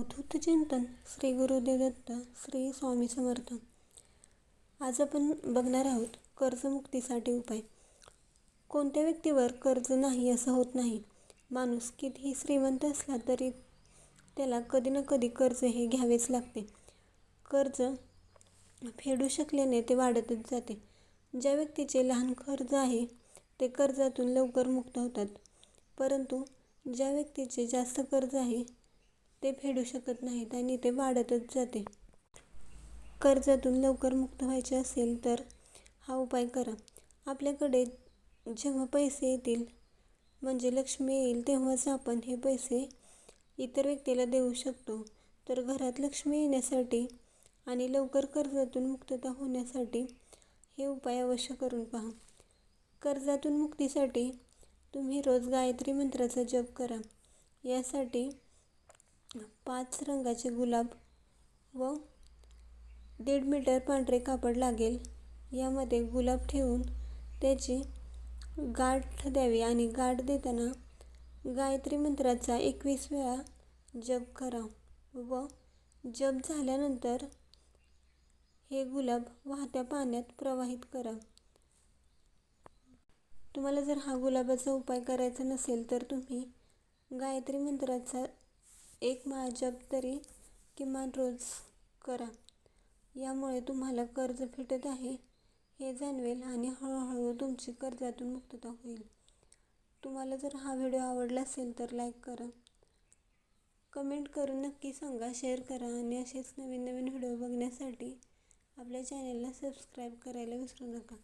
अवधूत चिंतन श्री गुरुदेव दत्त श्री स्वामी समर्थ. आज आपण बघणार आहोत कर्जमुक्तीसाठी उपाय. कोणत्या व्यक्तीवर कर्ज नाही असं होत नाही? माणूस कितीही श्रीमंत असला तरी त्याला कधी ना कधी कर्ज हे घ्यावेच लागते. कर्ज फेडू शकल्याने ते वाढतच जाते. ज्या व्यक्तीचे लहान कर्ज आहे ते कर्जातून लवकर मुक्त होतात. परंतु ज्या व्यक्तीचे जास्त कर्ज आहे ते फेडू शकत नाहीत आणि ते वाढतच जाते. कर्जातून लवकर मुक्त व्हायचे असेल तर हा उपाय करा. आपल्याकडे जेव्हा पैसे येतील म्हणजे लक्ष्मी येईल तेव्हाच आपण हे पैसे इतर व्यक्तीला देऊ शकतो. तर घरात लक्ष्मी येण्यासाठी आणि लवकर कर्जातून मुक्तता होण्यासाठी हे उपाय अवश्य करून पहा. कर्जातून मुक्तीसाठी तुम्ही रोज गायत्री मंत्राचा जप करा. यासाठी पाच रंगाचे गुलाब व दीड मीटर पांढरे कापड लागेल. यामध्ये गुलाब ठेवून त्याची गाठ द्यावी आणि गाठ देताना गायत्री मंत्राचा एकवीस वेळा जप करा व जप झाल्यानंतर हे गुलाब वाहत्या पाण्यात प्रवाहित करा. तुम्हाला जर हा गुलाबाचा उपाय करायचा नसेल तर तुम्ही गायत्री मंत्राचा एक महाजप तरी किमान रोज करा. यामुळे तुम्हाला कर्ज फिटत आहे हे जाणवेल आणि हळूहळू तुमची कर्जातून मुक्तता होईल. तुम्हाला जर हा व्हिडिओ आवडला असेल तर लाईक करा. कमेंट करून नक्की सांगा शेअर करा आणि असेच नवीन नवीन व्हिडिओ बघण्यासाठी आपल्या चॅनलला सबस्क्राईब करायला विसरू नका.